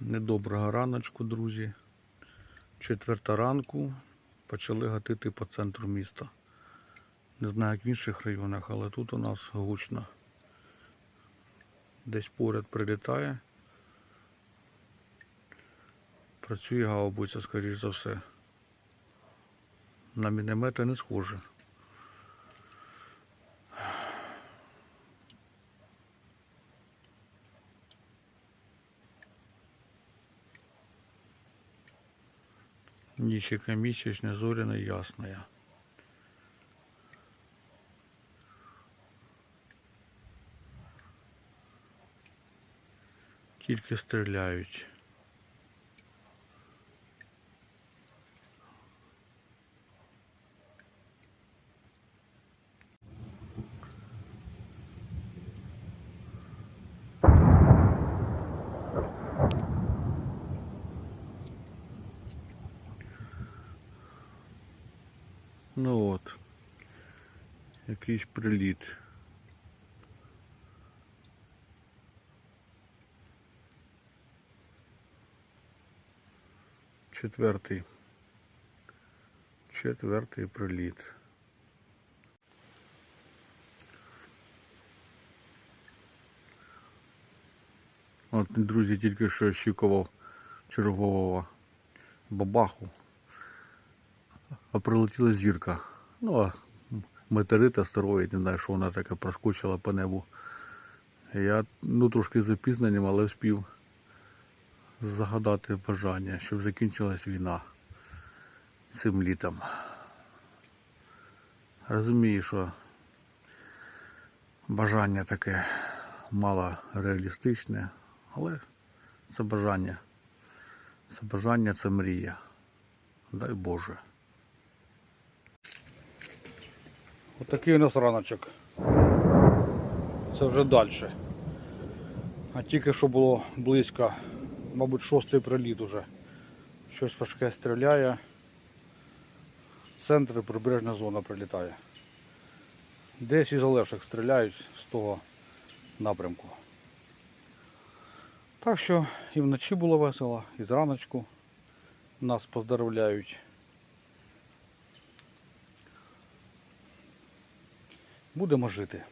Недоброго раночку, друзі. Четверта ранку почали гатити по центру міста. Не знаю, як в інших районах, але тут у нас гучно. Десь поряд прилітає. Працює гаубиця, скоріш за все. На міномети не схоже. Нищика місячна, зоряна, ясна. Тільки стріляють. Ну от. Якийсь приліт. Четвертий. Четвертий приліт. От, друзі, тільки що щікував чергового бабаху а прилетіла зірка. Ну, а метеорит, астероїд, не знаю, що вона таке проскочила по небу. Я ну, трошки з запізненням, але вспів загадати бажання, щоб закінчилась війна цим літом. Розумію, що бажання таке мало реалістичне, але це бажання. Це бажання, це мрія. Дай Боже. Отакий у нас раночок. Це вже далі. А тільки що було близько, мабуть, шостий приліт уже. Щось важке стріляє. Центр прибережна зона прилітає. Десь із Олешок стріляють з того напрямку. Так що і вночі було весело, і зраночку нас поздравляють. Будемо жити.